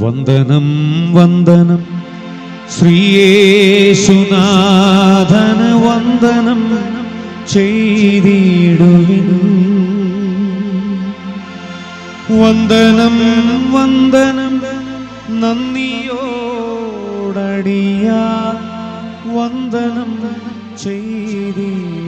വന്ദനം വന്ദനം. ശ്രീയേശുനാഥന വന്ദനം ചെയ്തിടുവിൻ. വന്ദനം വന്ദനം നന്ദിയോടടിയ വന്ദനം ചെയ്തിടും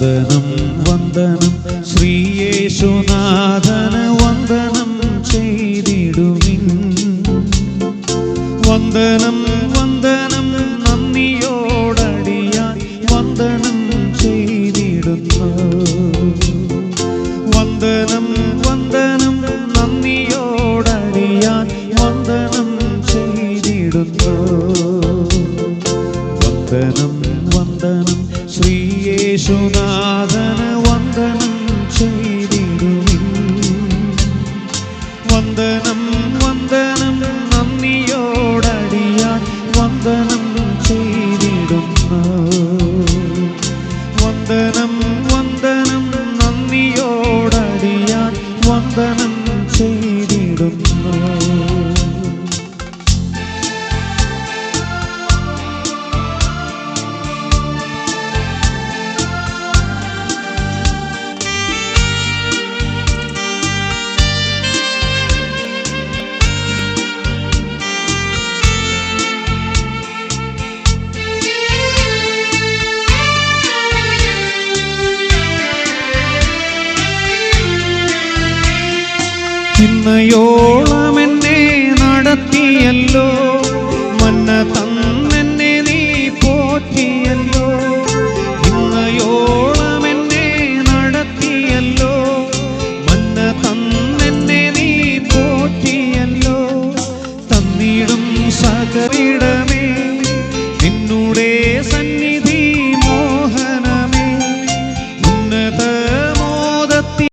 വന്ദനം വന്ദനം. ശ്രീ ശ്രീയേശുനാഥന വന്ദനം ചെയ്തിടുവിൻ. വന്ദനം വന്ദനം നന്ദിയോടടിയാൻ വന്ദനം ചെയ്തിടുന്നു. വന്ദനം വന്ദനം നന്ദിയോടടിയാൻ വന്ദനം ചെയ്തിടുന്നു. വന്ദനം വന്ദനം ശ്രീയേശുനാഥന വന്ദനം ചെയ്തിടുവിൻ. വന്ദനം വന്ദനം നന്ദിയോടടിയാൻ വന്ദനം ചെയ്തിടുന്നു. വന്ദനം വന്ദനം നന്ദിയോടടിയാൻ വന്ദനം ചെയ്തിടുന്നു ഇന്നയോളം എന്നെ നടത്തിയല്ലോ. മന്ന തന്നെന്നെ നീ പോറ്റിയല്ലോ. ഇന്നയോളം എന്നെ നടത്തിയല്ലോ. മന്ന തന്നെന്നെ നീ പോറ്റിയല്ലോ. തന്നിടും സകരിടമേ നിന്നുടെ